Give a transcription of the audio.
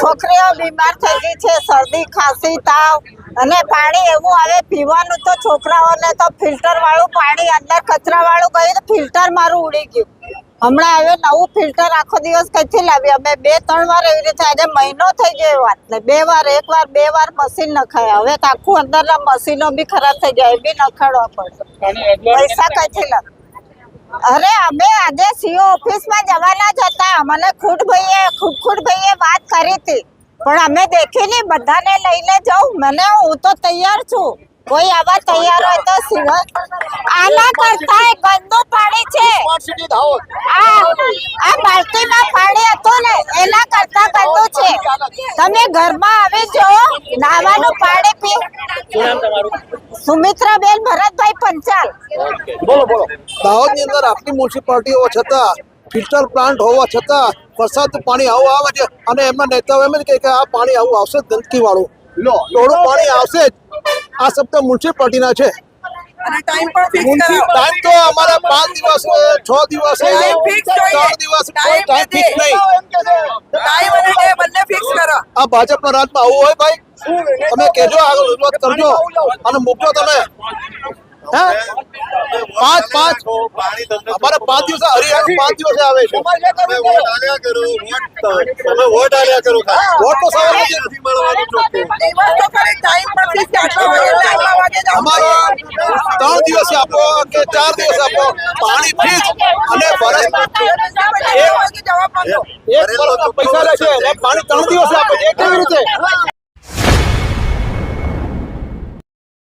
છોકરીઓ બીમાર થઈ ગઈ છે શરદી ખાંસી તાવ અને પાણી એવું આવે પીવાનું તો છોકરાઓને તો ફિલ્ટર વાળું પાણી અંદર કચરા વાળું ગયું તો ફિલ્ટર મારું ઉડી ગયું. હમણાં હવે નવું ફિલ્ટર આખો દિવસ કઈથી લાવી અમે બે ત્રણ વાર એવી રીતે આજે મહિનો થઈ ગયો એ વાતને બે વાર એક વાર બે વાર મશીન નખાયા. હવે તો આખું અંદરના મશીનો બી ખરાબ થઈ ગયા. એ બી નખાડવા પડે પૈસા કઈથી લાવ? અરે અમે આજે સીઓ ઓફિસમાં જવાના જ હતા. મને ખુદ ભાઈએ, ખુદ ખુદ ભાઈએ વાત કરી હતી. પણ અમે દેખીને બધાને લઈને જાઉં. મને હું તો તૈયાર છું. કોઈ આવા તૈયાર હોય તો સિવાય. આના કરતા ગંદુ પાણી છે. આ આ બાલ્ટીમાં પાણી હતું ને, એના કરતા ગંદુ છે. તમે ઘરમાં આવી જો નાવાનું પાણી પી સુમિત્રાબેન, ભરતભાઈ પંચાલ. બોલો બોલો. દાહોદની અંદર આપની મ્યુનિસિપાલિટી હોવા છતાં ફિલ્ટર પ્લાન્ટ હોવા છતાં વરસાદ પાણી આવું આવે છે. અને એમના નેતાઓ એમ જ કહે કે આ પાણી આવું આવશે ગંદકી વાળું થોડું પાણી આવશે જ. આ શબ્દ મ્યુનિસિપાલિટીના છે. ટાઈમ તો અમારા પાંચ દિવસ છ દિવસ. ત્રણ દિવસ ટાઈમ ટાઈમ ફિક્સ નહીં. આ ભાજપના રાજમાં આવું હોય ભાઈ? તમે કેજો આગળ રજૂઆત કરજો. અને મૂકજો તમે. હે? પાંચ પાંચ. અમારે પાંચ દિવસે હરિયાણા પાંચ દિવસે આવે છે. તમે વોટ આલ્યા કરો વોટ તમે વોટ આલ્યા કરો ખાલી. વોટ તો સવાલ નથી મળવાનું અમારો ત્રણ દિવસ આપો કે ચાર દિવસ આપો. પાણી ફ્રીજ અને એક પૈસા લે છે પાણી ત્રણ દિવસે આપે છે. કેવી રીતે?